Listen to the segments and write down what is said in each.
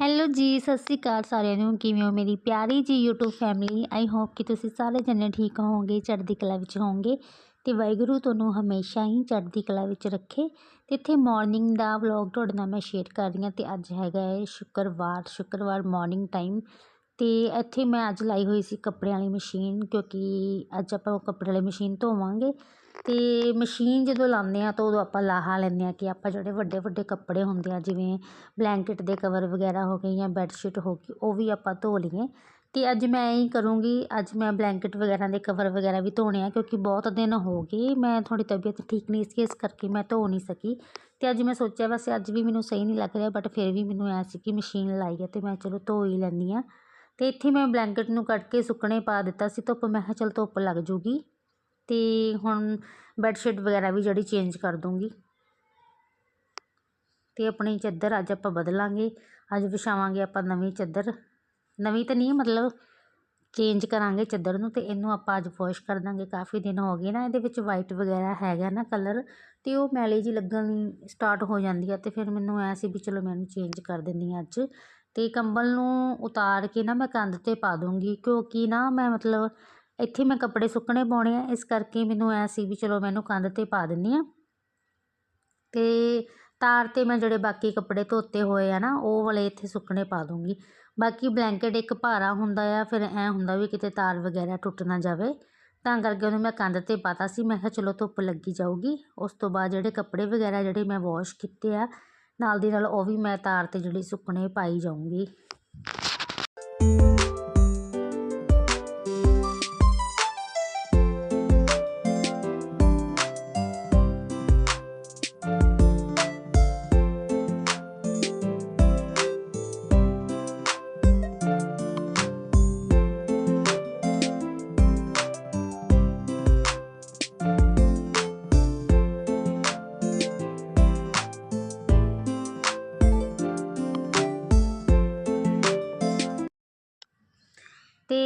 Hello ਜੀ, ਸਤਿ ਸ਼੍ਰੀ ਅਕਾਲ ਸਾਰਿਆਂ ਨੂੰ। ਕਿਵੇਂ ਹੋ ਮੇਰੀ ਪਿਆਰੀ ਜੀ YouTube ਫੈਮਿਲੀ ਆਈ ਹੋਪ ਕਿ ਤੁਸੀਂ ਸਾਰੇ ਜਣੇ ਠੀਕ ਹੋਵੋਗੇ, ਚੜ੍ਹਦੀ ਕਲਾ ਵਿੱਚ ਹੋਵੋਗੇ ਤੇ ਵਾਹਿਗੁਰੂ ਤੁਹਾਨੂੰ ਹਮੇਸ਼ਾ ਹੀ ਚੜ੍ਹਦੀ ਕਲਾ ਵਿੱਚ ਰੱਖੇ। ਤੇ ਇੱਥੇ ਮਾਰਨਿੰਗ ਦਾ ਵਲੌਗ ਤੁਹਾਡੇ ਨਾਲ ਮੈਂ ਸ਼ੇਅਰ ਕਰ ਰਹੀ ਹਾਂ ਤੇ ਅੱਜ ਹੈਗਾ ਹੈ ਸ਼ੁੱਕਰਵਾਰ। ਸ਼ੁੱਕਰਵਾਰ ਮਾਰਨਿੰਗ ਟਾਈਮ ਅਤੇ ਇੱਥੇ ਮੈਂ ਅੱਜ ਲਾਈ ਹੋਈ ਸੀ ਕੱਪੜਿਆਂ ਵਾਲੀ ਮਸ਼ੀਨ, ਕਿਉਂਕਿ ਅੱਜ ਆਪਾਂ ਉਹ ਕੱਪੜੇ ਵਾਲੀ ਮਸ਼ੀਨ ਧੋਵਾਂਗੇ। ਅਤੇ ਮਸ਼ੀਨ ਜਦੋਂ ਲਾਉਂਦੇ ਹਾਂ ਤਾਂ ਉਦੋਂ ਆਪਾਂ ਲਾਹਾ ਲੈਂਦੇ ਹਾਂ ਕਿ ਆਪਾਂ ਜਿਹੜੇ ਵੱਡੇ ਵੱਡੇ ਕੱਪੜੇ ਹੁੰਦੇ ਆ, ਜਿਵੇਂ ਬਲੈਂਕਟ ਦੇ ਕਵਰ ਵਗੈਰਾ ਹੋ ਗਏ ਜਾਂ ਬੈੱਡਸ਼ੀਟ ਹੋ ਗਈ, ਉਹ ਵੀ ਆਪਾਂ ਧੋ ਲਈਏ। ਅਤੇ ਅੱਜ ਮੈਂ ਇਹੀ ਕਰੂੰਗੀ, ਅੱਜ ਮੈਂ ਬਲੈਂਕਟ ਵਗੈਰਾ ਦੇ ਕਵਰ ਵਗੈਰਾ ਵੀ ਧੋਣੇ ਆ, ਕਿਉਂਕਿ ਬਹੁਤ ਦਿਨ ਹੋ ਗਏ, ਮੈਂ ਥੋੜੀ ਤਬੀਅਤ ਠੀਕ ਨਹੀਂ ਸੀ, ਇਸ ਕਰਕੇ ਮੈਂ ਧੋ ਨਹੀਂ ਸਕੀ। ਅਤੇ ਅੱਜ ਮੈਂ ਸੋਚਿਆ, ਵੈਸੇ ਅੱਜ ਵੀ ਮੈਨੂੰ ਸਹੀ ਨਹੀਂ ਲੱਗ ਰਿਹਾ ਬਟ ਫਿਰ ਵੀ ਮੈਨੂੰ ਐਂ ਸੀ ਕਿ ਮਸ਼ੀਨ ਲਾਈ ਹੈ ਅਤੇ ਮੈਂ ਚਲੋ ਧੋ ਹੀ ਲੈਂਦੀ ਹਾਂ। ਅਤੇ ਇੱਥੇ ਮੈਂ ਬਲੈਂਕਟ ਨੂੰ ਕੱਢ ਕੇ ਸੁੱਕਣੇ ਪਾ ਦਿੱਤਾ ਸੀ ਧੁੱਪ। ਮੈਂ ਕਿਹਾ ਚਲ ਧੁੱਪ ਲੱਗ ਜੂਗੀ ਅਤੇ ਹੁਣ ਬੈੱਡਸ਼ੀਟ ਵਗੈਰਾ ਵੀ ਜਿਹੜੀ ਚੇਂਜ ਕਰ ਦੂੰਗੀ। ਅਤੇ ਆਪਣੀ ਚਾਦਰ ਅੱਜ ਆਪਾਂ ਬਦਲਾਂਗੇ। ਅੱਜ ਵਿਛਾਵਾਂਗੇ ਆਪਾਂ ਨਵੀਂ ਚਾਦਰ। ਨਵੀਂ ਤਾਂ ਨਹੀਂ, ਮਤਲਬ ਚੇਂਜ ਕਰਾਂਗੇ ਚਾਦਰ ਨੂੰ ਤੇ ਇਹਨੂੰ ਆਪਾਂ ਅੱਜ ਵਾਸ਼ ਕਰ ਦਾਂਗੇ। ਕਾਫੀ ਦਿਨ ਹੋ ਗਏ ਨਾ, ਇਹਦੇ ਵਿੱਚ ਵਾਈਟ ਵਗੈਰਾ ਹੈਗਾ ਨਾ ਕਲਰ ਤੇ ਉਹ ਮੈਲੇ ਜੀ ਲੱਗਣ ਸਟਾਰਟ ਹੋ ਜਾਂਦੀ ਆ ਤੇ ਫਿਰ ਮੈਨੂੰ ਐ ਸੀ ਵੀ ਚਲੋ ਮੈਂ ਇਹਨੂੰ ਚੇਂਜ ਕਰ ਦਿੰਦੀ ਹਾਂ ਅੱਜ। ਅਤੇ ਕੰਬਲ ਨੂੰ ਉਤਾਰ ਕੇ ਨਾ ਮੈਂ ਕੰਧ ਤੇ ਪਾ ਦੂੰਗੀ, ਕਿਉਂਕਿ ਨਾ ਮੈਂ ਮਤਲਬ ਇੱਥੇ ਮੈਂ ਕੱਪੜੇ ਸੁੱਕਣੇ ਪਾਉਣੇ ਆ, ਇਸ ਕਰਕੇ ਮੈਨੂੰ ਐਂ ਸੀ ਵੀ ਚਲੋ ਮੈਂ ਇਹਨੂੰ ਕੰਧ ਤੇ ਪਾ ਦਿੰਦੀ ਹਾਂ ਅਤੇ ਤਾਰ ਤੇ ਮੈਂ ਜਿਹੜੇ ਬਾਕੀ ਕੱਪੜੇ ਧੋਤੇ ਹੋਏ ਆ ਨਾ, ਉਹ ਵਾਲੇ ਇੱਥੇ ਸੁੱਕਣੇ ਪਾ ਦੂੰਗੀ। ਬਾਕੀ ਬਲੈਂਕਟ ਇੱਕ ਭਾਰਾ ਹੁੰਦਾ ਆ, ਫਿਰ ਐਂ ਹੁੰਦਾ ਵੀ ਕਿਤੇ ਤਾਰ ਵਗੈਰਾ ਟੁੱਟ ਨਾ ਜਾਵੇ। ਤਾਂ ਕਰਕੇ ਉਹਨੂੰ ਮੈਂ ਕੰਧ ਤੇ ਪਾਤਾ ਸੀ, ਮੈਂ ਕਿਹਾ ਚਲੋ ਧੁੱਪ ਲੱਗੀ ਜਾਊਗੀ। ਉਸ ਤੋਂ ਬਾਅਦ ਜਿਹੜੇ ਕੱਪੜੇ ਵਗੈਰਾ ਜਿਹੜੇ ਮੈਂ ਵਾਸ਼ ਕੀਤੇ ਆ ਨਾਲ ਦੀ ਨਾਲ ਉਹ ਵੀ ਮੈਂ ਤਾਰ ਤੇ ਜਿਹੜੀ ਸੁੱਕਣੇ ਪਾਈ ਜਾਊਂਗੀ।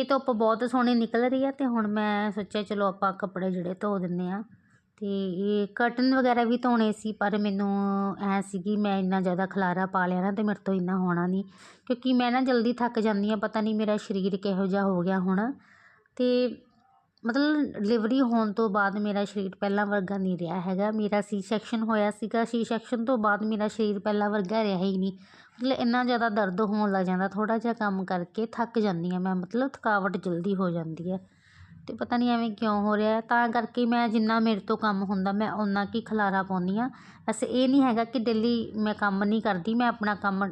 ਤੇ ਧੁੱਪ ਬਹੁਤ ਸੋਹਣੀ ਨਿਕਲ ਰਹੀ ਆ ਅਤੇ ਹੁਣ ਮੈਂ ਸੋਚਿਆ ਚਲੋ ਆਪਾਂ ਕੱਪੜੇ ਜਿਹੜੇ ਧੋ ਦਿੰਦੇ ਹਾਂ ਅਤੇ ਇਹ ਕਰਟਨ ਵਗੈਰਾ ਵੀ ਧੋਣੇ ਸੀ, ਪਰ ਮੈਨੂੰ ਐਂ ਸੀਗੀ ਮੈਂ ਇੰਨਾ ਜ਼ਿਆਦਾ ਖਲਾਰਾ ਪਾ ਲਿਆ ਨਾ ਅਤੇ ਮੇਰੇ ਤੋਂ ਇੰਨਾ ਹੋਣਾ ਨਹੀਂ। ਕਿਉਂਕਿ ਮੈਂ ਨਾ ਜਲਦੀ ਥੱਕ ਜਾਂਦੀ ਹਾਂ ਪਤਾ ਨਹੀਂ ਮੇਰਾ ਸਰੀਰ ਕਿਹੋ ਜਿਹਾ ਹੋ ਗਿਆ ਹੁਣ। ਅਤੇ ਮਤਲਬ ਡਿਲੀਵਰੀ ਹੋਣ ਤੋਂ ਬਾਅਦ ਮੇਰਾ ਸਰੀਰ ਪਹਿਲਾਂ ਵਰਗਾ ਨਹੀਂ ਰਿਹਾ ਹੈਗਾ। ਮੇਰਾ ਸੀ ਸੈਕਸ਼ਨ ਹੋਇਆ ਸੀਗਾ। ਸੀ ਸੈਕਸ਼ਨ ਤੋਂ ਬਾਅਦ ਮੇਰਾ ਸਰੀਰ ਪਹਿਲਾਂ ਵਰਗਾ ਰਿਹਾ ਹੀ ਨਹੀਂ। ਮਤਲਬ ਇੰਨਾ ਜ਼ਿਆਦਾ ਦਰਦ ਹੋਣ ਲੱਗ ਜਾਂਦਾ, ਥੋੜ੍ਹਾ ਜਿਹਾ ਕੰਮ ਕਰਕੇ ਥੱਕ ਜਾਂਦੀ ਹਾਂ ਮੈਂ, ਮਤਲਬ ਥਕਾਵਟ ਜਲਦੀ ਹੋ ਜਾਂਦੀ ਹੈ। ਅਤੇ ਪਤਾ ਨਹੀਂ ਐਵੇਂ ਕਿਉਂ ਹੋ ਰਿਹਾ ਤਾਂ ਕਰਕੇ ਮੈਂ ਜਿੰਨਾ ਮੇਰੇ ਤੋਂ ਕੰਮ ਹੁੰਦਾ ਮੈਂ ਓਨਾ ਕੀ ਖਿਲਾਰਾ ਪਾਉਂਦੀ ਹਾਂ। ਵੈਸੇ ਇਹ ਨਹੀਂ ਹੈਗਾ ਕਿ ਡੇਲੀ ਮੈਂ ਕੰਮ ਨਹੀਂ ਕਰਦੀ, ਮੈਂ ਆਪਣਾ ਕੰਮ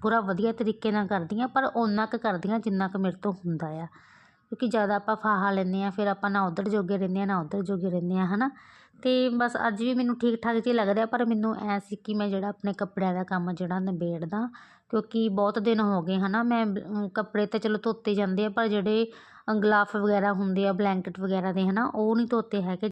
ਪੂਰਾ ਵਧੀਆ ਤਰੀਕੇ ਨਾਲ ਕਰਦੀ ਹਾਂ, ਪਰ ਓਨਾ ਕੁ ਕਰਦੀ ਹਾਂ ਜਿੰਨਾ ਕੁ ਮੇਰੇ ਤੋਂ ਹੁੰਦਾ ਆ। ਕਿਉਂਕਿ ਜ਼ਿਆਦਾ ਆਪਾਂ ਫਾਹਾ ਲੈਂਦੇ ਹਾਂ, ਫਿਰ ਆਪਾਂ ਨਾ ਉੱਧਰ ਜੋਗੇ ਰਹਿੰਦੇ ਹਾਂ, ਨਾ ਉੱਧਰ ਜੋਗੇ ਰਹਿੰਦੇ ਹਾਂ ਹੈ ਨਾ ਅਤੇ ਬਸ ਅੱਜ ਵੀ ਮੈਨੂੰ ਠੀਕ ਠਾਕ ਜਿਹੀ ਲੱਗ ਰਿਹਾ, ਪਰ ਮੈਨੂੰ ਐਂ ਸੀ ਕਿ ਮੈਂ ਜਿਹੜਾ ਆਪਣੇ ਕੱਪੜਿਆਂ ਦਾ ਕੰਮ ਜਿਹੜਾ ਨਿਬੇੜਦਾ, ਕਿਉਂਕਿ ਬਹੁਤ ਦਿਨ ਹੋ ਗਏ ਹੈ ਨਾ ਮੈਂ ਕੱਪੜੇ ਤਾਂ ਚਲੋ ਧੋਤੇ ਜਾਂਦੇ ਆ, ਪਰ ਜਿਹੜੇ ਗਲਾਫ ਵਗੈਰਾ ਹੁੰਦੇ ਆ, ਬਲੈਂਕਟ ਵਗੈਰਾ ਦੇ ਹੈ ਨਾ ਉਹ ਨਹੀਂ ਧੋਤੇ ਹੈਗੇ।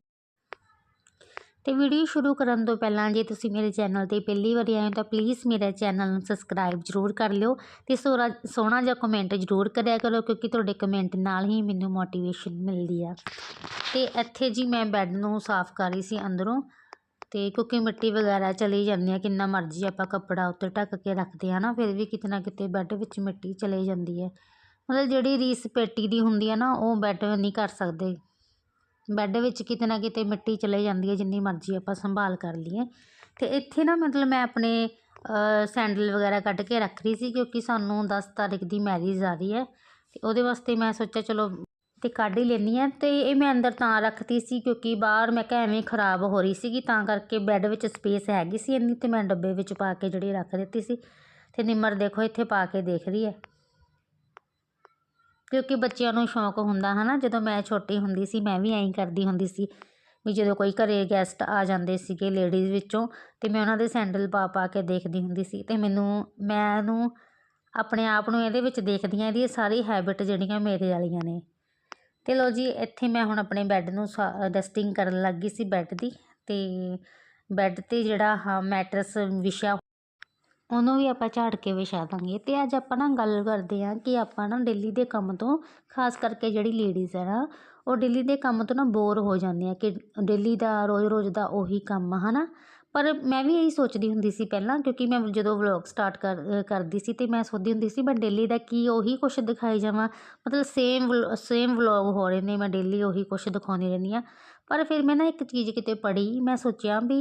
ਤੇ ਵੀਡੀਓ ਸ਼ੁਰੂ ਕਰਨ ਤੋਂ ਪਹਿਲਾਂ ਜੇ ਤੁਸੀਂ ਮੇਰੇ ਚੈਨਲ ਤੇ ਪਹਿਲੀ ਵਾਰੀ ਆਏ ਹੋ ਤਾਂ ਪਲੀਜ਼ ਮੇਰੇ ਚੈਨਲ ਨੂੰ ਸਬਸਕ੍ਰਾਈਬ ਜ਼ਰੂਰ ਕਰ ਲਿਓ ਤੇ ਸੋਹਣਾ ਸੋਹਣਾ ਜਿਹਾ ਕਮੈਂਟ ਜ਼ਰੂਰ ਕਰਿਆ ਕਰੋ ਕਿਉਂਕਿ ਤੁਹਾਡੇ ਕਮੈਂਟ ਨਾਲ ਹੀ ਮੈਨੂੰ ਮੋਟੀਵੇਸ਼ਨ ਮਿਲਦੀ ਆ। ਤੇ ਇੱਥੇ ਜੀ ਮੈਂ ਬੈੱਡ ਨੂੰ ਸਾਫ਼ ਕਰ ਰਹੀ ਸੀ ਅੰਦਰੋਂ ਤੇ ਕਿਉਂਕਿ ਮਿੱਟੀ ਵਗੈਰਾ ਚਲੀ ਜਾਂਦੀ ਆ, ਕਿੰਨਾ ਮਰਜ਼ੀ ਆਪਾਂ ਕੱਪੜਾ ਉੱਤੇ ਢੱਕ ਕੇ ਰੱਖਦੇ ਆ ਨਾ, ਫਿਰ ਵੀ ਕਿਤੇ ਨਾ ਕਿਤੇ ਬੈੱਡ ਵਿੱਚ ਮਿੱਟੀ ਚਲੇ ਜਾਂਦੀ ਹੈ ਮਤਲਬ ਜਿਹੜੀ ਰੀਸ ਪੇਟੀ ਦੀ ਹੁੰਦੀ ਆ ਨਾ, ਉਹ ਬੈੱਡ ਨਹੀਂ ਕਰ ਸਕਦੇ। ਬੈੱਡ ਵਿੱਚ ਕਿਤੇ ਨਾ ਕਿਤੇ ਮਿੱਟੀ ਚਲੇ ਜਾਂਦੀ ਹੈ, ਜਿੰਨੀ ਮਰਜ਼ੀ ਆਪਾਂ ਸੰਭਾਲ ਕਰ ਲਈਏ। ਅਤੇ ਇੱਥੇ ਨਾ ਮਤਲਬ ਮੈਂ ਆਪਣੇ ਸੈਂਡਲ ਵਗੈਰਾ ਕੱਢ ਕੇ ਰੱਖ ਰਹੀ ਸੀ, ਕਿਉਂਕਿ ਸਾਨੂੰ ਦਸ ਤਾਰੀਖ ਦੀ ਮੈਰਿਜ ਆ ਰਹੀ ਹੈ। ਅਤੇ ਉਹਦੇ ਵਾਸਤੇ ਮੈਂ ਸੋਚਿਆ ਚਲੋ ਅਤੇ ਕੱਢ ਹੀ ਲੈਂਦੀ ਹਾਂ। ਅਤੇ ਇਹ ਮੈਂ ਅੰਦਰ ਤਾਂ ਰੱਖਤੀ ਸੀ, ਕਿਉਂਕਿ ਬਾਹਰ ਮੈਂ ਕਿਹਾ ਐਵੇਂ ਖਰਾਬ ਹੋ ਰਹੀ ਸੀਗੀ, ਤਾਂ ਕਰਕੇ ਬੈੱਡ ਵਿੱਚ ਸਪੇਸ ਹੈਗੀ ਸੀ ਇੰਨੀ ਅਤੇ ਮੈਂ ਡੱਬੇ ਵਿੱਚ ਪਾ ਕੇ ਜਿਹੜੀ ਰੱਖ ਦਿੱਤੀ ਸੀ। ਅਤੇ ਨਿਮਰ ਦੇਖੋ ਇੱਥੇ ਪਾ ਕੇ ਦੇਖ ਰਹੀ ਹੈ। ਕਿਉਂਕਿ ਬੱਚਿਆਂ ਨੂੰ ਸ਼ੌਂਕ ਹੁੰਦਾ ਹੈ ਨਾ ਜਦੋਂ ਮੈਂ ਛੋਟੀ ਹੁੰਦੀ ਸੀ, ਮੈਂ ਵੀ ਐਂ ਕਰਦੀ ਹੁੰਦੀ ਸੀ ਵੀ ਜਦੋਂ ਕੋਈ ਘਰ ਗੈਸਟ ਆ ਜਾਂਦੇ ਸੀਗੇ ਲੇਡੀਜ਼ ਵਿੱਚੋਂ ਅਤੇ ਮੈਂ ਉਹਨਾਂ ਦੇ ਸੈਂਡਲ ਪਾ ਪਾ ਕੇ ਦੇਖਦੀ ਹੁੰਦੀ ਸੀ ਅਤੇ ਮੈਨੂੰ ਮੈਂ ਇਹਨੂੰ ਆਪਣੇ ਆਪ ਨੂੰ ਇਹਦੇ ਵਿੱਚ ਦੇਖਦੀ ਹਾਂ ਇਹਦੀ ਸਾਰੀ ਹੈਬਿਟ ਜਿਹੜੀਆਂ ਮੇਰੇ ਵਾਲੀਆਂ ਨੇ। ਤੇ ਲਓ ਜੀ, ਇੱਥੇ ਮੈਂ ਹੁਣ ਆਪਣੇ ਬੈੱਡ ਨੂੰ ਡਸਟਿੰਗ ਕਰਨ ਲੱਗ ਗਈ ਸੀ ਬੈੱਡ ਦੀ ਅਤੇ ਬੈੱਡ ਤੇ ਜਿਹੜਾ ਹਾਂ ਮੈਟਰਸ ਵਿਛਿਆ ਉਹਨੂੰ ਵੀ ਆਪਾਂ ਝਾੜ ਕੇ ਵਿਛਾ ਦਾਂਗੇ। ਅਤੇ ਅੱਜ ਆਪਾਂ ਨਾ ਗੱਲ ਕਰਦੇ ਹਾਂ ਕਿ ਆਪਾਂ ਨਾ ਡੇਲੀ ਦੇ ਕੰਮ ਤੋਂ, ਖਾਸ ਕਰਕੇ ਜਿਹੜੀ ਲੇਡੀਜ਼ ਹੈ ਨਾ, ਉਹ ਡੇਲੀ ਦੇ ਕੰਮ ਤੋਂ ਨਾ ਬੋਰ ਹੋ ਜਾਂਦੇ ਆ ਕਿ ਡੇਲੀ ਦਾ ਰੋਜ਼ ਰੋਜ਼ ਦਾ ਉਹੀ ਕੰਮ ਹੈ ਨਾ ਪਰ ਮੈਂ ਵੀ ਇਹੀ ਸੋਚਦੀ ਹੁੰਦੀ ਸੀ ਪਹਿਲਾਂ, ਕਿਉਂਕਿ ਮੈਂ ਜਦੋਂ ਵਲੌਗ ਸਟਾਰਟ ਕਰ ਕਰਦੀ ਸੀ ਤੇ ਮੈਂ ਸੋਚਦੀ ਹੁੰਦੀ ਸੀ, ਮੈਂ ਡੇਲੀ ਦਾ ਕੀ ਉਹੀ ਕੁਛ ਦਿਖਾਈ ਜਾਵਾਂ? ਮਤਲਬ ਸੇਮ ਸੇਮ ਵਲੌਗ ਹੋ ਰਹੇ ਨੇ, ਮੈਂ ਡੇਲੀ ਉਹੀ ਕੁਛ ਦਿਖਾਉਂਦੀ ਰਹਿੰਦੀ ਹਾਂ। ਪਰ ਫਿਰ ਮੈਂ ਨਾ ਇੱਕ ਚੀਜ਼ ਕਿਤੇ ਪੜ੍ਹੀ, ਮੈਂ ਸੋਚਿਆ ਵੀ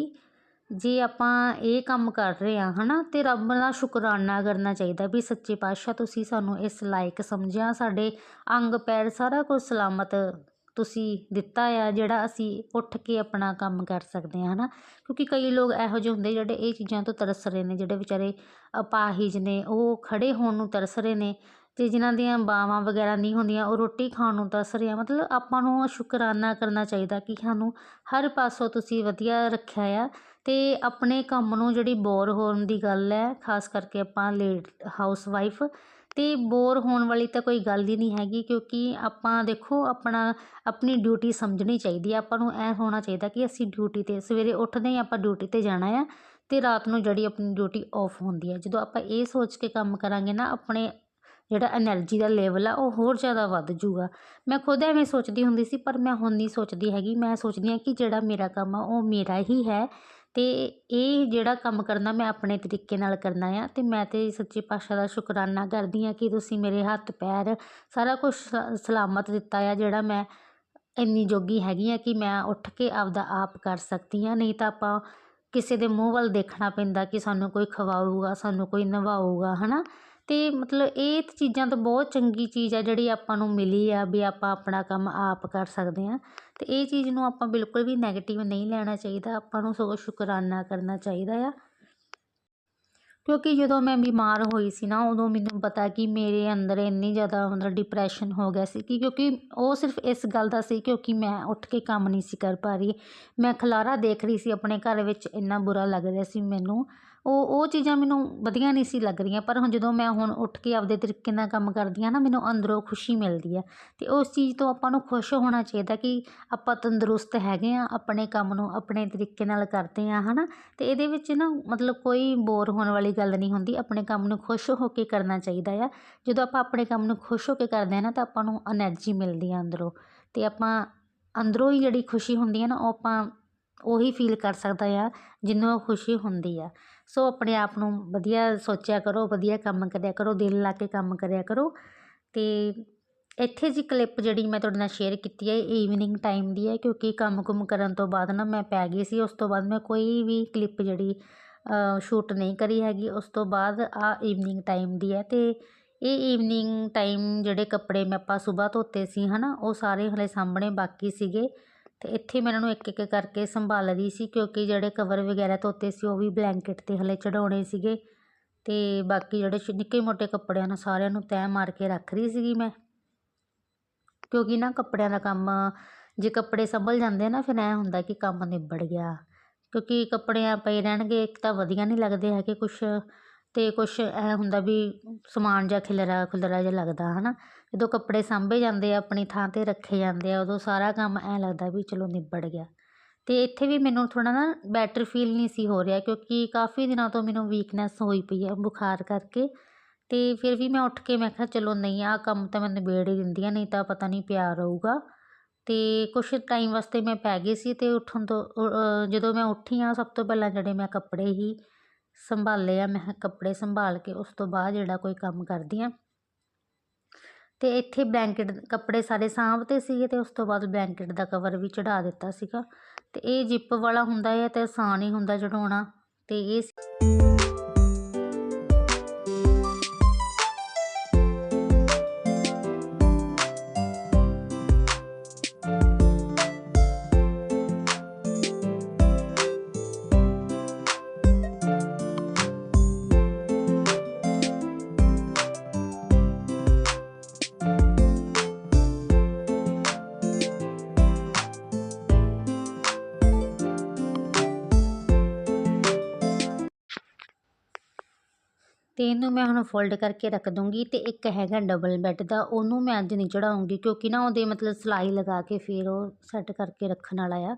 ਜੇ ਆਪਾਂ ਇਹ ਕੰਮ ਕਰ ਰਹੇ ਹਾਂ ਹੈ ਨਾ ਤੇ ਰੱਬ ਦਾ ਸ਼ੁਕਰਾਨਾ ਕਰਨਾ ਚਾਹੀਦਾ ਵੀ ਸੱਚੇ ਪਾਤਸ਼ਾਹ ਤੁਸੀਂ ਸਾਨੂੰ ਇਸ ਲਾਇਕ ਸਮਝਿਆ, ਸਾਡੇ ਅੰਗ ਪੈਰ ਸਾਰਾ ਕੁਝ ਸਲਾਮਤ ਤੁਸੀਂ ਦਿੱਤਾ ਆ, ਜਿਹੜਾ ਅਸੀਂ ਉੱਠ ਕੇ ਆਪਣਾ ਕੰਮ ਕਰ ਸਕਦੇ ਹਾਂ ਹੈ ਨਾ ਕਿਉਂਕਿ ਕਈ ਲੋਕ ਇਹੋ ਜਿਹੇ ਹੁੰਦੇ ਜਿਹੜੇ ਇਹ ਚੀਜ਼ਾਂ ਤੋਂ ਤਰਸ ਰਹੇ ਨੇ, ਜਿਹੜੇ ਵਿਚਾਰੇ ਅਪਾਹਿਜ ਨੇ, ਉਹ ਖੜੇ ਹੋਣ ਨੂੰ ਤਰਸ ਰਹੇ ਨੇ ਤੇ ਜਿਨ੍ਹਾਂ ਦੀਆਂ ਬਾਵਾਂ ਵਗੈਰਾ ਨਹੀਂ ਹੁੰਦੀਆਂ, ਉਹ ਰੋਟੀ ਖਾਣ ਨੂੰ ਤਰਸ ਰਹੇ ਆ। ਮਤਲਬ ਆਪਾਂ ਨੂੰ ਸ਼ੁਕਰਾਨਾ ਕਰਨਾ ਚਾਹੀਦਾ ਕਿ ਸਾਨੂੰ ਹਰ ਪਾਸੋਂ ਤੁਸੀਂ ਵਧੀਆ ਰੱਖਿਆ ਆ ਅਤੇ ਆਪਣੇ ਕੰਮ ਨੂੰ ਜਿਹੜੀ ਬੋਰ ਹੋਣ ਦੀ ਗੱਲ ਹੈ, ਖਾਸ ਕਰਕੇ ਆਪਾਂ ਲੇਡ ਹਾਊਸ ਵਾਈਫ ਅਤੇ ਬੋਰ ਹੋਣ ਵਾਲੀ ਤਾਂ ਕੋਈ ਗੱਲ ਹੀ ਨਹੀਂ ਹੈਗੀ ਕਿਉਂਕਿ ਆਪਾਂ ਦੇਖੋ ਆਪਣਾ, ਆਪਣੀ ਡਿਊਟੀ ਸਮਝਣੀ ਚਾਹੀਦੀ ਹੈ। ਆਪਾਂ ਨੂੰ ਐਂ ਹੋਣਾ ਚਾਹੀਦਾ ਕਿ ਅਸੀਂ ਡਿਊਟੀ 'ਤੇ, ਸਵੇਰੇ ਉੱਠਦੇ ਹੀ, ਆਪਾਂ ਡਿਊਟੀ 'ਤੇ ਜਾਣਾ ਆ ਅਤੇ ਰਾਤ ਨੂੰ ਜਿਹੜੀ ਆਪਣੀ ਡਿਊਟੀ ਔਫ ਹੁੰਦੀ ਹੈ। ਜਦੋਂ ਆਪਾਂ ਇਹ ਸੋਚ ਕੇ ਕੰਮ ਕਰਾਂਗੇ ਨਾ, ਆਪਣੇ ਜਿਹੜਾ ਐਨਰਜੀ ਦਾ ਲੈਵਲ ਆ, ਉਹ ਹੋਰ ਜ਼ਿਆਦਾ ਵੱਧ ਜੂਗਾ ਮੈਂ ਖੁਦ ਐਵੇਂ ਸੋਚਦੀ ਹੁੰਦੀ ਸੀ, ਪਰ ਮੈਂ ਹੁਣ ਨਹੀਂ ਸੋਚਦੀ ਹੈਗੀ। ਮੈਂ ਸੋਚਦੀ ਹਾਂ ਕਿ ਜਿਹੜਾ ਮੇਰਾ ਕੰਮ ਆ, ਉਹ ਮੇਰਾ ਹੀ ਹੈ। ਅਤੇ ਇਹ ਜਿਹੜਾ ਕੰਮ ਕਰਨਾ ਮੈਂ ਆਪਣੇ ਤਰੀਕੇ ਨਾਲ ਕਰਨਾ ਆ ਅਤੇ ਮੈਂ ਤਾਂ ਸੱਚੇ ਪਾਤਸ਼ਾਹ ਦਾ ਸ਼ੁਕਰਾਨਾ ਕਰਦੀ ਹਾਂ ਕਿ ਤੁਸੀਂ ਮੇਰੇ ਹੱਥ, ਪੈਰ ਸਾਰਾ ਕੁਛ ਸ, ਸਲਾਮਤ ਦਿੱਤਾ ਆ ਜਿਹੜਾ ਮੈਂ ਇੰਨੀ ਜੋਗੀ ਹੈਗੀ ਹਾਂ ਕਿ ਮੈਂ ਉੱਠ ਕੇ ਆਪਦਾ ਆਪ ਕਰ ਸਕਦੀ ਹਾਂ। ਨਹੀਂ ਤਾਂ ਆਪਾਂ ਕਿਸੇ ਦੇ ਮੂੰਹ ਵੱਲ ਦੇਖਣਾ ਪੈਂਦਾ ਕਿ ਸਾਨੂੰ ਕੋਈ ਖਵਾਊਗਾ, ਸਾਨੂੰ ਕੋਈ ਨਵਾਊਗਾ ਹੈ ਨਾ ਅਤੇ ਮਤਲਬ ਇਹ ਚੀਜ਼ਾਂ ਤਾਂ ਬਹੁਤ ਚੰਗੀ ਚੀਜ਼ ਆ ਜਿਹੜੀ ਆਪਾਂ ਨੂੰ ਮਿਲੀ ਆ ਵੀ ਆਪਾਂ ਆਪਣਾ ਕੰਮ ਆਪ ਕਰ ਸਕਦੇ ਹਾਂ। ਅਤੇ ਇਹ ਚੀਜ਼ ਨੂੰ ਆਪਾਂ ਬਿਲਕੁਲ ਵੀ ਨੈਗੇਟਿਵ ਨਹੀਂ ਲੈਣਾ ਚਾਹੀਦਾ, ਆਪਾਂ ਨੂੰ ਸਗੋਂ ਸ਼ੁਕਰਾਨਾ ਕਰਨਾ ਚਾਹੀਦਾ ਆ। ਕਿਉਂਕਿ ਜਦੋਂ ਮੈਂ ਬਿਮਾਰ ਹੋਈ ਸੀ ਨਾ, ਉਦੋਂ ਮੈਨੂੰ ਪਤਾ ਕਿ ਮੇਰੇ ਅੰਦਰ ਇੰਨੀ ਜ਼ਿਆਦਾ ਮਤਲਬ ਡਿਪਰੈਸ਼ਨ ਹੋ ਗਿਆ ਸੀ ਕਿ ਕਿਉਂਕਿ ਉਹ ਸਿਰਫ ਇਸ ਗੱਲ ਦਾ ਸੀ ਕਿਉਂਕਿ ਮੈਂ ਉੱਠ ਕੇ ਕੰਮ ਨਹੀਂ ਸੀ ਕਰ ਪਾ ਰਹੀ। ਮੈਂ ਖਲਾਰਾ ਦੇਖ ਰਹੀ ਸੀ, ਆਪਣੇ ਘਰ ਵਿੱਚ ਇੰਨਾ ਬੁਰਾ ਲੱਗ ਰਿਹਾ ਸੀ ਮੈਨੂੰ। ਉਹ ਉਹ ਚੀਜ਼ਾਂ ਮੈਨੂੰ ਵਧੀਆ ਨਹੀਂ ਸੀ ਲੱਗ ਰਹੀਆਂ। ਪਰ ਹੁਣ ਜਦੋਂ ਮੈਂ ਹੁਣ ਉੱਠ ਕੇ ਆਪਦੇ ਤਰੀਕੇ ਨਾਲ ਕੰਮ ਕਰਦੀ ਹਾਂ ਨਾ, ਮੈਨੂੰ ਅੰਦਰੋਂ ਖੁਸ਼ੀ ਮਿਲਦੀ ਆ ਅਤੇ ਉਸ ਚੀਜ਼ ਤੋਂ ਆਪਾਂ ਨੂੰ ਖੁਸ਼ ਹੋਣਾ ਚਾਹੀਦਾ ਕਿ ਆਪਾਂ ਤੰਦਰੁਸਤ ਹੈਗੇ ਹਾਂ, ਆਪਣੇ ਕੰਮ ਨੂੰ ਆਪਣੇ ਤਰੀਕੇ ਨਾਲ ਕਰਦੇ ਹਾਂ ਹੈ ਨਾ ਅਤੇ ਇਹਦੇ ਵਿੱਚ ਨਾ ਮਤਲਬ ਕੋਈ ਬੋਰ ਹੋਣ ਵਾਲੀ ਗੱਲ ਨਹੀਂ ਹੁੰਦੀ। ਆਪਣੇ ਕੰਮ ਨੂੰ ਖੁਸ਼ ਹੋ ਕੇ ਕਰਨਾ ਚਾਹੀਦਾ ਆ। ਜਦੋਂ ਆਪਾਂ ਆਪਣੇ ਕੰਮ ਨੂੰ ਖੁਸ਼ ਹੋ ਕੇ ਕਰਦੇ ਹਾਂ ਨਾ, ਤਾਂ ਆਪਾਂ ਨੂੰ ਐਨਰਜੀ ਮਿਲਦੀ ਆ ਅੰਦਰੋਂ। ਅਤੇ ਆਪਾਂ ਅੰਦਰੋਂ ਹੀ ਜਿਹੜੀ ਖੁਸ਼ੀ ਹੁੰਦੀ ਹੈ ਨਾ, ਉਹ ਆਪਾਂ ਉਹੀ ਫੀਲ ਕਰ ਸਕਦਾ ਆ ਜਿਹਨੂੰ ਉਹ ਖੁਸ਼ੀ ਹੁੰਦੀ ਆ। ਸੋ ਆਪਣੇ ਆਪ ਨੂੰ ਵਧੀਆ ਸੋਚਿਆ ਕਰੋ, ਵਧੀਆ ਕੰਮ ਕਰਿਆ ਕਰੋ, ਦਿਲ ਲਾ ਕੇ ਕੰਮ ਕਰਿਆ ਕਰੋ। ਅਤੇ ਇੱਥੇ ਜੀ ਕਲਿੱਪ ਜਿਹੜੀ ਮੈਂ ਤੁਹਾਡੇ ਨਾਲ ਸ਼ੇਅਰ ਕੀਤੀ ਹੈ ਈਵਨਿੰਗ ਟਾਈਮ ਦੀ ਹੈ, ਕਿਉਂਕਿ ਕੰਮ ਕੁਮ ਕਰਨ ਤੋਂ ਬਾਅਦ ਨਾ ਮੈਂ ਪੈ ਗਈ ਸੀ। ਉਸ ਤੋਂ ਬਾਅਦ ਮੈਂ ਕੋਈ ਵੀ ਕਲਿੱਪ ਜਿਹੜੀ ਸ਼ੂਟ ਨਹੀਂ ਕਰੀ ਹੈਗੀ। ਉਸ ਤੋਂ ਬਾਅਦ ਆ ਈਵਨਿੰਗ ਟਾਈਮ ਦੀ ਹੈ। ਅਤੇ ਇਹ ਈਵਨਿੰਗ ਟਾਈਮ ਜਿਹੜੇ ਕੱਪੜੇ ਮੈਂ ਆਪਾਂ ਸਵੇਰ ਧੋਤੇ ਸੀ ਹੈ ਨਾ ਉਹ ਸਾਰੇ ਹਲੇ ਸਾਹਮਣੇ ਬਾਕੀ ਸੀਗੇ। ਤੇ ਇੱਥੇ ਮੈਂ ਇਹਨਾਂ ਨੂੰ ਇੱਕ ਇੱਕ ਕਰਕੇ ਸੰਭਾਲ ਰਹੀ ਸੀ, ਕਿਉਂਕਿ ਜਿਹੜੇ ਕਵਰ ਵਗੈਰਾ ਧੋਤੇ ਸੀ, ਉਹ ਵੀ ਬਲੈਂਕਟ 'ਤੇ ਹਲੇ ਚੜਾਉਣੇ ਸੀਗੇ। ਤੇ ਬਾਕੀ ਜਿਹੜੇ ਨਿੱਕੇ ਮੋਟੇ ਕੱਪੜਿਆਂ ਨੂੰ ਸਾਰਿਆਂ ਨੂੰ ਤੈਅ ਮਾਰ ਕੇ ਰੱਖ ਰਹੀ ਸੀਗੀ ਮੈਂ। ਕਿਉਂਕਿ ਨਾ ਕੱਪੜਿਆਂ ਦਾ ਕੰਮ, ਜੇ ਕੱਪੜੇ ਸੰਭਲ ਜਾਂਦੇ ਨਾ, ਫਿਰ ਐਂ ਹੁੰਦਾ ਕਿ ਕੰਮ ਨਿਬੜ ਗਿਆ। ਕਿਉਂਕਿ ਕੱਪੜਿਆਂ ਪਏ ਰਹਿਣਗੇ, ਇੱਕ ਤਾਂ ਵਧੀਆ ਨਹੀਂ ਲੱਗਦੇ ਹੈਗੇ ਕੁਛ, ਤੇ ਕੁਛ ਐ ਹੁੰਦਾ ਵੀ ਸਮਾਨ ਜਾਂ ਖਿਲਰਾ ਖੁਲਰਾ ਜਿਹਾ ਲੱਗਦਾ, ਹਨਾ। ਜਦੋਂ ਕੱਪੜੇ ਸਾਂਭੇ ਜਾਂਦੇ ਆ, ਆਪਣੀ ਥਾਂ 'ਤੇ ਰੱਖੇ ਜਾਂਦੇ ਆ, ਉਦੋਂ ਸਾਰਾ ਕੰਮ ਐਂ ਲੱਗਦਾ ਵੀ ਚਲੋ ਨਿਬੜ ਗਿਆ। ਅਤੇ ਇੱਥੇ ਵੀ ਮੈਨੂੰ ਥੋੜ੍ਹਾ ਨਾ ਬੈਟਰ ਫੀਲ ਨਹੀਂ ਸੀ ਹੋ ਰਿਹਾ ਕਿਉਂਕਿ ਕਾਫੀ ਦਿਨਾਂ ਤੋਂ ਮੈਨੂੰ ਵੀਕਨੈਸ ਹੋਈ ਪਈ ਆ ਬੁਖਾਰ ਕਰਕੇ। ਅਤੇ ਫਿਰ ਵੀ ਮੈਂ ਉੱਠ ਕੇ ਮੈਂ ਕਿਹਾ ਚਲੋ ਨਹੀਂ, ਆਹ ਕੰਮ ਤਾਂ ਮੈਂ ਨਿਬੇੜ ਹੀ ਦਿੰਦੀ ਹਾਂ ਨਹੀਂ ਤਾਂ ਪਤਾ ਨਹੀਂ ਪਿਆ ਰਹੂਗਾ। ਅਤੇ ਕੁਛ ਟਾਈਮ ਵਾਸਤੇ ਮੈਂ ਪੈ ਗਈ ਸੀ ਅਤੇ ਉੱਠਣ ਤੋਂ ਜਦੋਂ ਮੈਂ ਉੱਠੀ ਹਾਂ ਸਭ ਤੋਂ ਪਹਿਲਾਂ ਜਿਹੜੇ ਮੈਂ ਕੱਪੜੇ ਹੀ ਸੰਭਾਲੇ ਆ, ਮੈਂ ਕੱਪੜੇ ਸੰਭਾਲ ਕੇ ਉਸ ਤੋਂ ਬਾਅਦ ਜਿਹੜਾ ਕੋਈ ਕੰਮ ਕਰਦੀ ਹਾਂ ਅਤੇ ਇੱਥੇ ਬਲੈਂਕਟ ਕੱਪੜੇ ਸਾਰੇ ਸਾਂਭਤੇ ਸੀਗੇ ਅਤੇ ਉਸ ਤੋਂ ਬਾਅਦ ਬਲੈਂਕਟ ਦਾ ਕਵਰ ਵੀ ਚੜ੍ਹਾ ਦਿੱਤਾ ਸੀਗਾ। ਅਤੇ ਇਹ ਜਿੱਪ ਵਾਲਾ ਹੁੰਦਾ ਹੈ ਅਤੇ ਆਸਾਨ ਹੀ ਹੁੰਦਾ ਚੜਾਉਣਾ ਅਤੇ ਇਹ ਅਤੇ ਇਹਨੂੰ ਮੈਂ ਹੁਣ ਫੋਲਡ ਕਰਕੇ ਰੱਖ ਦੂੰਗੀ ਅਤੇ ਇੱਕ ਹੈਗਾ ਡਬਲ ਬੈੱਡ ਦਾ, ਉਹਨੂੰ ਮੈਂ ਅੱਜ ਨਹੀਂ ਚੜਾਉਂਗੀ ਕਿਉਂਕਿ ਨਾ ਉਹਦੇ ਮਤਲਬ ਸਿਲਾਈ ਲਗਾ ਕੇ ਫਿਰ ਉਹ ਸੈੱਟ ਕਰਕੇ ਰੱਖਣ ਵਾਲਾ ਆ।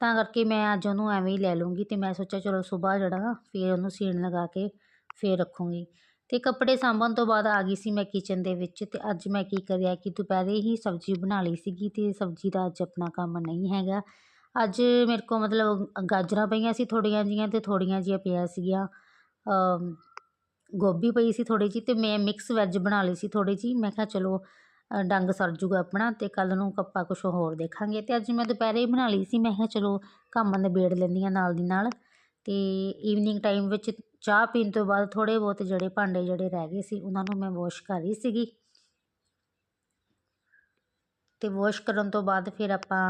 ਤਾਂ ਕਰਕੇ ਮੈਂ ਅੱਜ ਉਹਨੂੰ ਐਵੇਂ ਹੀ ਲੈ ਲੂੰਗੀ ਅਤੇ ਮੈਂ ਸੋਚਿਆ ਚਲੋ ਸੁਬਾਹ ਜਿਹੜਾ ਫਿਰ ਉਹਨੂੰ ਸੀਣ ਲਗਾ ਕੇ ਫਿਰ ਰੱਖੂੰਗੀ। ਅਤੇ ਕੱਪੜੇ ਸਾਂਭਣ ਤੋਂ ਬਾਅਦ ਆ ਗਈ ਸੀ ਮੈਂ ਕਿਚਨ ਦੇ ਵਿੱਚ ਅਤੇ ਅੱਜ ਮੈਂ ਕੀ ਕਰਿਆ ਕਿ ਦੁਪਹਿਰੇ ਹੀ ਸਬਜ਼ੀ ਬਣਾ ਲਈ ਸੀਗੀ ਅਤੇ ਸਬਜ਼ੀ ਦਾ ਅੱਜ ਆਪਣਾ ਕੰਮ ਨਹੀਂ ਹੈਗਾ। ਅੱਜ ਮੇਰੇ ਕੋਲ ਮਤਲਬ ਗਾਜਰਾਂ ਪਈਆਂ ਸੀ ਥੋੜ੍ਹੀਆਂ ਜਿਹੀਆਂ ਅਤੇ ਥੋੜ੍ਹੀਆਂ ਜਿਹੀਆਂ ਪਿਆ ਸੀਗੀਆਂ ਗੋਭੀ ਪਈ ਸੀ ਥੋੜ੍ਹੀ ਜਿਹੀ ਅਤੇ ਮੈਂ ਮਿਕਸ ਵੈੱਜ ਬਣਾ ਲਈ ਸੀ ਥੋੜ੍ਹੀ ਜਿਹੀ। ਮੈਂ ਕਿਹਾ ਚਲੋ ਡੰਗ ਸਰ ਜੂਗਾ ਆਪਣਾ ਅਤੇ ਕੱਲ੍ਹ ਨੂੰ ਆਪਾਂ ਕੁਛ ਹੋਰ ਦੇਖਾਂਗੇ। ਅਤੇ ਅੱਜ ਮੈਂ ਦੁਪਹਿਰੇ ਹੀ ਬਣਾ ਲਈ ਸੀ। ਮੈਂ ਕਿਹਾ ਚਲੋ ਕੰਮ ਨਿਬੇੜ ਲੈਂਦੀ ਹਾਂ ਨਾਲ ਦੀ ਨਾਲ। ਅਤੇ ਈਵਨਿੰਗ ਟਾਈਮ ਵਿੱਚ ਚਾਹ ਪੀਣ ਤੋਂ ਬਾਅਦ ਥੋੜ੍ਹੇ ਬਹੁਤ ਜਿਹੜੇ ਭਾਂਡੇ ਜਿਹੜੇ ਰਹਿ ਗਏ ਸੀ, ਉਹਨਾਂ ਨੂੰ ਮੈਂ ਵਾਸ਼ ਕਰ ਰਹੀ ਸੀਗੀ। ਅਤੇ ਵਾਸ਼ ਕਰਨ ਤੋਂ ਬਾਅਦ ਫਿਰ ਆਪਾਂ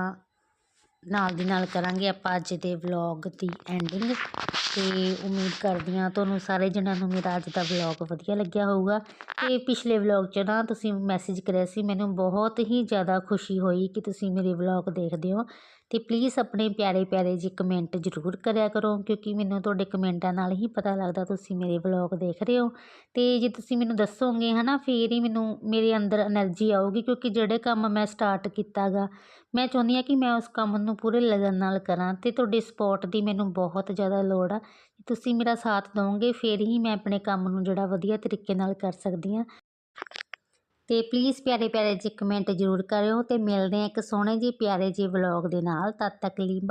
ਨਾਲ ਦੀ ਨਾਲ ਕਰਾਂਗੇ ਆਪਾਂ ਅੱਜ ਦੇ ਵਲੌਗ ਦੀ ਐਂਡਿੰਗ ਅਤੇ ਉਮੀਦ ਕਰਦੀ ਹਾਂ ਤੁਹਾਨੂੰ ਸਾਰੇ ਜਣਿਆਂ ਨੂੰ ਮੇਰਾ ਅੱਜ ਦਾ ਵਲੌਗ ਵਧੀਆ ਲੱਗਿਆ ਹੋਊਗਾ। ਅਤੇ ਪਿਛਲੇ ਵਲੌਗ 'ਚ ਨਾ ਤੁਸੀਂ ਮੈਸੇਜ ਕਰਿਆ ਸੀ, ਮੈਨੂੰ ਬਹੁਤ ਹੀ ਜ਼ਿਆਦਾ ਖੁਸ਼ੀ ਹੋਈ ਕਿ ਤੁਸੀਂ ਮੇਰੇ ਵਲੌਗ ਦੇਖਦੇ ਹੋ। ਅਤੇ ਪਲੀਜ਼ ਆਪਣੇ ਪਿਆਰੇ ਪਿਆਰੇ ਜਿਹੇ ਕਮੈਂਟ ਜ਼ਰੂਰ ਕਰਿਆ ਕਰੋ, ਕਿਉਂਕਿ ਮੈਨੂੰ ਤੁਹਾਡੇ ਕਮੈਂਟਾਂ ਨਾਲ ਹੀ ਪਤਾ ਲੱਗਦਾ ਤੁਸੀਂ ਮੇਰੇ ਵਲੌਗ ਦੇਖ ਰਹੇ ਹੋ। ਅਤੇ ਜੇ ਤੁਸੀਂ ਮੈਨੂੰ ਦੱਸੋਗੇ ਹੈ ਨਾ ਫਿਰ ਹੀ ਮੈਨੂੰ, ਮੇਰੇ ਅੰਦਰ ਐਨਰਜੀ ਆਊਗੀ, ਕਿਉਂਕਿ ਜਿਹੜੇ ਕੰਮ ਮੈਂ ਸਟਾਰਟ ਕੀਤਾ ਗਾ ਮੈਂ ਚਾਹੁੰਦੀ ਹਾਂ ਕਿ ਮੈਂ ਉਸ ਕੰਮ ਨੂੰ ਪੂਰੇ ਲਗਨ ਨਾਲ ਕਰਾਂ ਅਤੇ ਤੁਹਾਡੀ ਸਪੋਰਟ ਦੀ ਮੈਨੂੰ ਬਹੁਤ ਜ਼ਿਆਦਾ ਲੋੜ ਆ। ਤੁਸੀਂ ਮੇਰਾ ਸਾਥ ਦਿਓਗੇ ਫਿਰ ਹੀ ਮੈਂ ਆਪਣੇ ਕੰਮ ਨੂੰ ਜਿਹੜਾ ਵਧੀਆ ਤਰੀਕੇ ਨਾਲ ਕਰ ਸਕਦੀ ਹਾਂ। ਅਤੇ ਪਲੀਜ਼ ਪਿਆਰੇ ਪਿਆਰੇ ਜਿਹੇ ਕਮੈਂਟ ਜ਼ਰੂਰ ਕਰਿਓ ਅਤੇ ਮਿਲਦੇ ਹਾਂ ਇੱਕ ਸੋਹਣੇ ਜਿਹੇ ਪਿਆਰੇ ਜਿਹੇ ਵਲੌਗ ਦੇ ਨਾਲ, ਤਦ ਤੱਕ ਲਈ ਬਾਏ